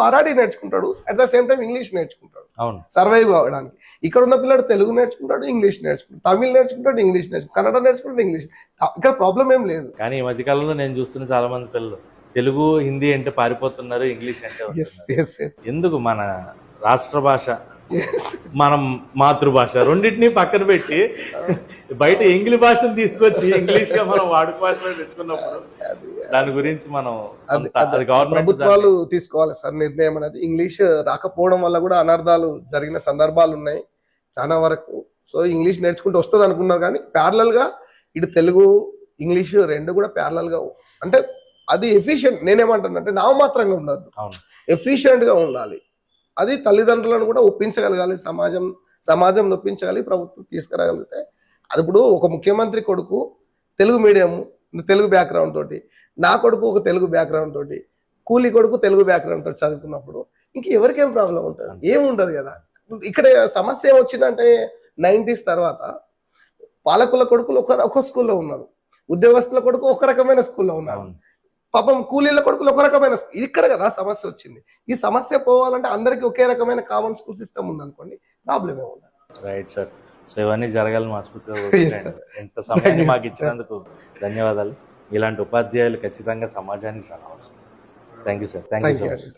మరాఠీ నేర్చుకుంటాడు. At the same time English నేర్చుకుంటాడు. అవును. సర్వైవ్ అవ్వడానికి. ఇక్కడ ఉన్న పిల్లడు తెలుగు నేర్చుకుంటాడు ఇంగ్లీష్ నేర్చుకుంటాడు. తమిళ్ నేర్చుకుంటాడు ఇంగ్లీష్ నేర్చుకుంటాడు. కన్నడ నేర్చుకుంటాడు ఇంగ్లీష్ ఇక్కడ ప్రాబ్లం ఏం లేదు. కానీ ఈ మధ్యకాలంలో నేను చూస్తున్న చాలా మంది పిల్లలు తెలుగు హిందీ అంటే పారిపోతున్నారు ఇంగ్లీష్ అంటే ఎస్ వస్తున్నారు. ఎస్ ఎస్ ఎందుకు మన రాష్ట్ర భాష? మనం మాతృభాష రెండింటిని పక్కన పెట్టి బయట ఎంగిలి భాషను తీసుకొచ్చి ఇంగ్లీష్గా మనం వాడుక భాషలో తెచ్చుకున్నప్పుడు దాని గురించి మనం ప్రభుత్వాలు తీసుకోవాలి సార్ నిర్ణయం అనేది. ఇంగ్లీష్ రాకపోవడం వల్ల కూడా అనర్థాలు జరిగిన సందర్భాలు ఉన్నాయి చాలా వరకు. సో ఇంగ్లీష్ నేర్చుకుంటూ వస్తుంది అనుకున్నారు కానీ ప్యారలల్గా ఇటు తెలుగు ఇంగ్లీష్ రెండు కూడా ప్యారలల్గా అంటే అది ఎఫిషియెంట్ నేనేమంటాను అంటే నామమాత్రంగా ఉండదు అవును. ఎఫిషియెంట్గా ఉండాలి. అది తల్లిదండ్రులను కూడా ఒప్పించగలగాలి సమాజం సమాజం ఒప్పించగలి ప్రభుత్వం తీసుకురాగలిగితే. అది ఇప్పుడు ఒక ముఖ్యమంత్రి కొడుకు తెలుగు మీడియం తెలుగు బ్యాక్గ్రౌండ్ తోటి నా కొడుకు ఒక తెలుగు బ్యాక్గ్రౌండ్ తోటి కూలీ కొడుకు తెలుగు బ్యాక్గ్రౌండ్ తోటి చదువుకున్నప్పుడు ఇంక ఎవరికేం ప్రాబ్లం ఉంటుంది? ఏముండదు కదా. ఇక్కడ సమస్య ఏమొచ్చిందంటే నైంటీస్ తర్వాత పాలకుల కొడుకులు ఒక ఒక స్కూల్లో ఉన్నారు. ఉద్యోగస్తుల కొడుకు ఒక రకమైన స్కూల్లో ఉన్నారు. పాపం కూలీల కొడుకులు ఒక రకమైన ఇక్కడ కదా సమస్య వచ్చింది. ఈ సమస్య పోవాలంటే అందరికీ ఒకే రకమైన కామన్ స్కూల్ సిస్టమ్ ఉందనుకోండి ప్రాబ్లం ఏమి ఉండదు. రైట్ సార్ సో ఇవన్నీ జరగాలని మనస్ఫూర్తిగా sir. ఇంత సమయాన్ని మాకు. ఇచ్చినందుకు ధన్యవాదాలు. ఇలాంటి ఉపాధ్యాయులు ఖచ్చితంగా సమాజానికి చాలా అవసరం. Thank you sir thank you thank so you much అండి